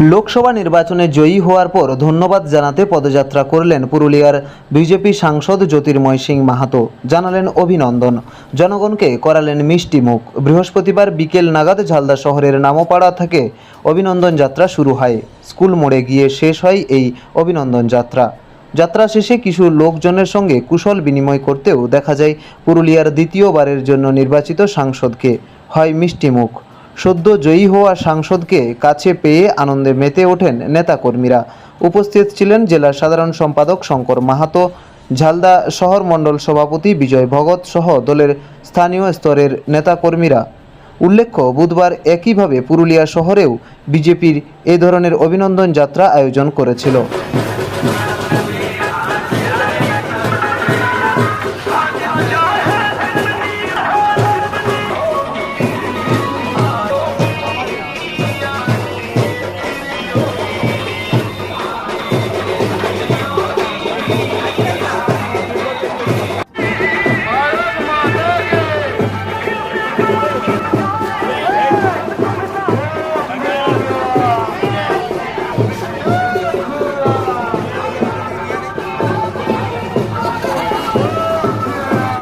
লোকসভা নির্বাচনে জয়ী হওয়ার পর ধন্যবাদ জানাতে পদযাত্রা করলেন পুরুলিয়ার বিজেপি সাংসদ জ্যোতির্ময় সিং মাহাতো। জানালেন অভিনন্দন। জনগণকে করালেন মিষ্টি মুখ। বৃহস্পতিবার বিকেল নাগাদ ঝালদা শহরের নামপাড়া থেকে অভিনন্দন যাত্রা শুরু হয়। স্কুল মোড়ে গিয়ে শেষ হয় এই অভিনন্দন যাত্রা। যাত্রা শেষে কিছু লোকজনের সঙ্গে কুশল বিনিময় করতেও দেখা যায় পুরুলিয়ার দ্বিতীয়বারের জন্য নির্বাচিত সাংসদকে। হয় মিষ্টি মুখ। সদ্য জয়ী হওয়া সাংসদকে কাছে পেয়ে আনন্দে মেতে ওঠেন নেতাকর্মীরা। উপস্থিত ছিলেন জেলার সাধারণ সম্পাদক শঙ্কর মাহাতো, ঝালদা শহর মণ্ডল সভাপতি বিজয় ভগৎ সহ দলের স্থানীয় স্তরের নেতাকর্মীরা। উল্লেখ্য, বুধবার একইভাবে পুরুলিয়া শহরেও বিজেপির এ ধরনের অভিনন্দন যাত্রা আয়োজন করেছিল।